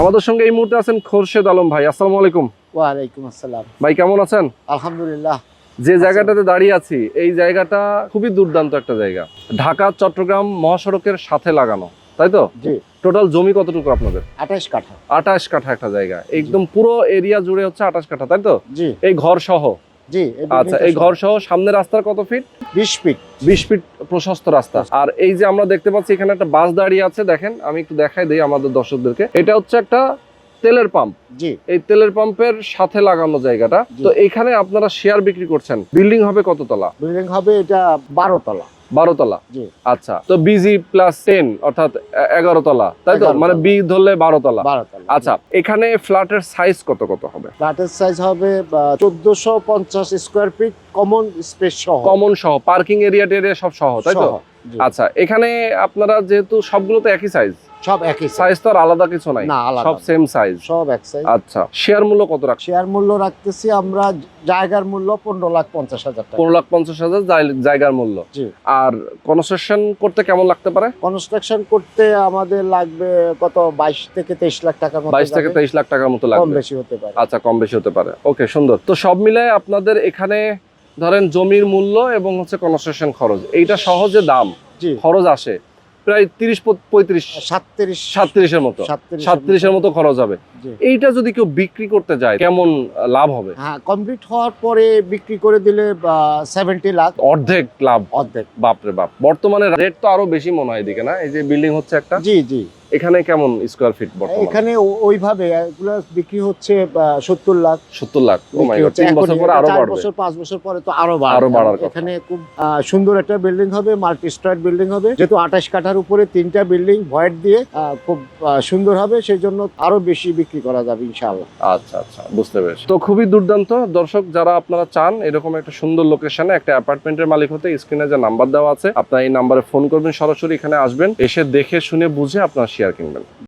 আমাদের সঙ্গে এই মুহূর্তে আছেন খোরশেদ আলম ভাই আসসালামু আলাইকুম। ওয়ালাইকুম আসসালাম। ভাই কেমন আছেন? আলহামদুলিল্লাহ। যে জায়গাটাতে দাঁড়িয়ে আছি এই জায়গাটা খুবই দুর্দান্ত একটা জায়গা। ঢাকা চট্টগ্রাম মহাসড়কের সাথে লাগানো তাই তো? জি। টোটাল জমি কতটুকু আপনাদের? আঠাশ কাঠা। আঠাশ কাঠা একটা জায়গা। একদম পুরো এরিয়া জুড়ে হচ্ছে আঠাশ কাঠা তাই তো? জি। এই ঘর সহ জি আচ্ছা এই ঘর সহ সামনে রাস্তার কত ফিট বিশ ফিট বিশ ফিট প্রশস্ত রাস্তা। আর এই যে আমরা দেখতে পাচ্ছি এখানে একটা বাস দাঁড়িয়ে আছে দেখেন আমি একটু দেখাই দিই আমাদের দর্শকদেরকে। এটা হচ্ছে একটা তেলের পাম্প। জি। এই তেলের পাম্পের সাথে লাগানো জায়গাটা। তো এখানে আপনারা শেয়ার বিক্রি করছেন। বিল্ডিং হবে কততলা বিল্ডিং হবে এটা বারো তলা। বারো তলা? আচ্ছা তো বিজি প্লাস টেন অর্থাৎ এগারো তলা তাই তো? মানে বি ধরলে বারো তলা। বারো তলা। আচ্ছা এখানে ফ্ল্যাটের সাইজ কত কত হবে? ফ্ল্যাটের সাইজ হবে চোদ্দশো পঞ্চাশ স্কোয়ার ফিট কমন স্পেস সহ। কমন সহ পার্কিং এরিয়া টেরিয়া সব সহ তাই তো? আচ্ছা এখানে আপনারা যেহেতু সবগুলো তো একই সাইজ সব একই সাইজ তো আর আলাদা কিছু নাই। না সব সেম সাইজ সব এক সাইজ আচ্ছা শেয়ার মূল্য কত রাখছে শেয়ার মূল্য রাখতেছি আমরা জায়গার মূল্য পনেরো লাখ পঞ্চাশ হাজার টাকা। পনেরো লাখ পঞ্চাশ হাজার জায়গার মূল্য। আর কনস্ট্রাকশন করতে কেমন লাগতে পারে? কনস্ট্রাকশন করতে আমাদের লাগবে কত বাইশ থেকে তেইশ লাখ টাকার মতো বাইশ থেকে। তেইশ লাখ টাকার মতো কম বেশি হতে পারে। আচ্ছা কম বেশি হতে পারে। ওকে সুন্দর। তো সব মিলায় আপনাদের এখানে ধরেন জমির মূল্য এবং হচ্ছে কনস্ট্রাকশন খরচ। এইটা সহজে দাম। খরচ আসে। প্রায় তিরিশ পঁয়ত্রিশ সাতত্রিশ সাতত্রিশের মতো। সাতত্রিশের মতো। খরচ হবে। এইটা যদি কেউ বিক্রি করতে যায় কেমন লাভ হবে? হ্যাঁ কমপ্লিট হওয়ার পরে বিক্রি করে দিলে সেভেন্টি লাখ। অর্ধেক লাভ। অর্ধেক। বাপরে বাপ। বর্তমানে রেট তো আরও বেশি মনে হয় এদিকে না? এই যে বিল্ডিং হচ্ছে একটা। জি জি। এখানে কেমন স্কোয়ার ফিট বর্তমানে? এখানে ওইভাবে এগুলো বিক্রি হচ্ছে সত্তর লাখ। সত্তর লাখ? ও মাই গড হচ্ছে। তিন বছর পরে আরও বাড়বে। বছর পাঁচ বছর পরে তো আরও আরও বাড়বে বাড়ার কথা। এখানে খুব সুন্দর একটা বিল্ডিং হবে মাল্টি স্ট্রাইট বিল্ডিং হবে। যেহেতু আঠাশ কাঠার উপরে তিনটা বিল্ডিং ভয়েট দিয়ে খুব সুন্দর হবে সেই জন্য আরও বেশি বিক্রি করা যাবে ইনশাআল্লাহ। আচ্ছা আচ্ছা বুঝতে পেরেছি। তো খুবই দুর্দান্ত। দর্শক যারা আপনারা চান এরকম একটা সুন্দর লোকেশনে একটা অ্যাপার্টমেন্টের মালিক হতে স্ক্রিনে যে নাম্বার দেওয়া আছে আপনারা এই নাম্বারে ফোন করবেন সরাসরি এখানে আসবেন। এসে দেখে শুনে বুঝে আপনারা শেয়ার কিনবেন